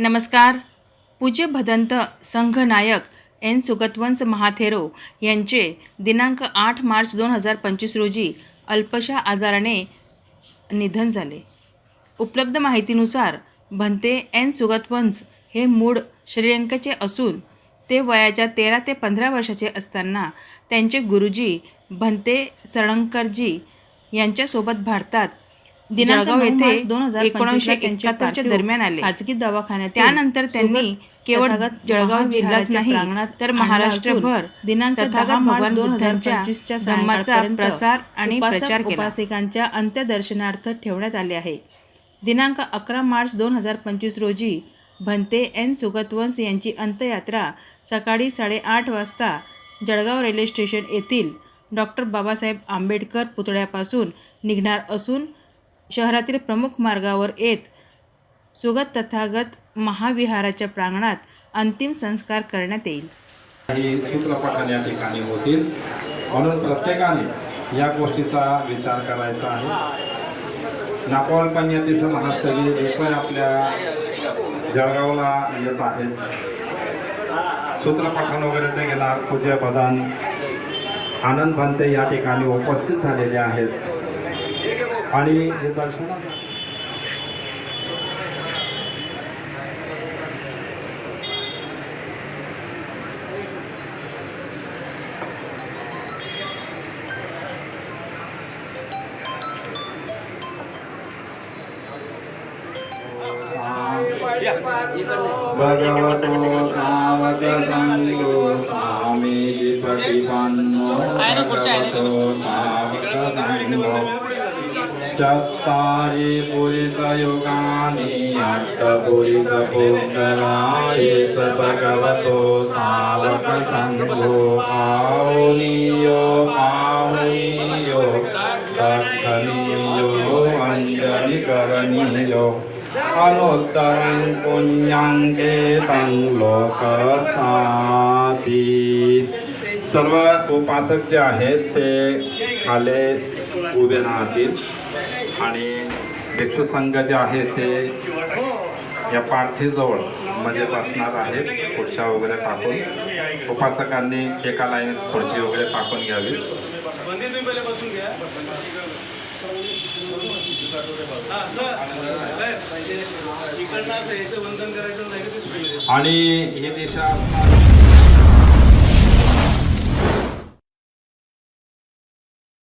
नमस्कार. पूज्य भदंत संघनायक एन सुगतवंश महाथेरो यांचे दिनांक आठ मार्च दोन हजार पंचवीस रोजी अल्पशा आजाराने निधन झाले. उपलब्ध माहितीनुसार भंते एन सुगतवंश हे मूळ श्रीलंकेचे असून ते वयाच्या तेरा ते पंधरा वर्षाचे असताना त्यांचे गुरुजी भंते सळंकरजी यांच्यासोबत भारतात जळगाव नऊ येथे एकोणीसशे एकाहत्तरच्या दरम्यान आले. खाजगी दवाखान्यात त्यानंतर त्यांनी केवळ जळगाव जिल्हाच नाही तर महाराष्ट्रभर दिनांक तथागत भगवान बुद्धांच्या धम्माचा प्रसार आणि प्रचार उपासिकांच्या अंत्यदर्शनार्थ ठेवण्यात आले आहे. दिनांक अकरा मार्च दोन हजार पंचवीस रोजी भंते एन सुगतवंश यांची अंत्ययात्रा सकाळी साडेआठ वाजता जळगाव रेल्वे स्टेशन येथील डॉक्टर बाबासाहेब आंबेडकर पुतळ्यापासून निघणार असून शहरातील प्रमुख मार्गावर येत सुगत तथागत महाविहाराच्या प्रांगणात अंतिम संस्कार करण्यात येईल. काही सूत्रपठण या ठिकाणी होतील. म्हणून प्रत्येकाने या गोष्टीचा विचार करायचा आहे. नापोल पंचायतीचं महास्थळी एकूण आपल्या जळगावला येत आहेत सूत्रपठण वगैरे ते गेला पूज्य प्रधान आनंद भंते या ठिकाणी उपस्थित झालेले आहेत. आणि हे दर्शन भगवतो सावक संगो स्वामी प्रतिपन्नो भगवतो सावक संगो चत्तारि पुरुषयुगानि अष्टपुरुषपुङ्गलाय स भगवतो सावक संगो पावनीयो पावनीयो अञ्जलिकरणीयो अनुत्तरं पुण्यं लोकसाति सर्व उपासक जे आहेत ते आले उभे राहतील. आणि भिक्षू संघ जे आहे ते या पार्थिवजवळमध्ये बसणार आहेत. खुर्च्या वगैरे टाकून. उपासकांनी एका लाईन खुर्ची वगैरे टाकून घ्यावी. आणि हे दिशा